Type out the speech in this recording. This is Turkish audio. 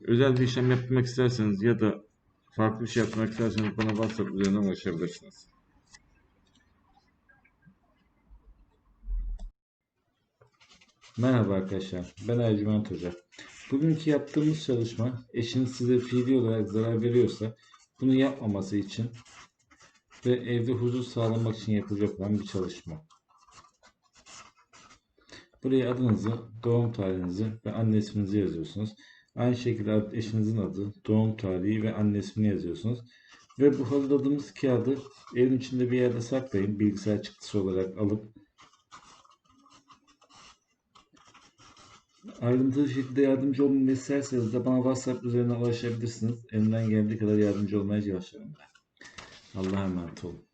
Özel bir işlem yapmak isterseniz ya da farklı bir şey yapmak isterseniz bana WhatsApp üzerinden ulaşabilirsiniz. Merhaba arkadaşlar, ben Ercüment Hoca. Bugünkü yaptığımız çalışma eşiniz size fiili olarak zarar veriyorsa bunu yapmaması için ve evde huzur sağlamak için yapılacak olan bir çalışma. Buraya adınızı, doğum tarihinizi ve anne isminizi yazıyorsunuz. Aynı şekilde eşinizin adı, doğum tarihi ve anne ismini yazıyorsunuz. Ve bu hazırladığımız kağıdı evin içinde bir yerde saklayın. Bilgisayar çıktısı olarak alıp Ayrıntılı şekilde yardımcı olmamı isterseniz de bana WhatsApp üzerinden ulaşabilirsiniz. Elimden geldiği kadar yardımcı olmaya çalışıyorum ben. Allah'a emanet olun.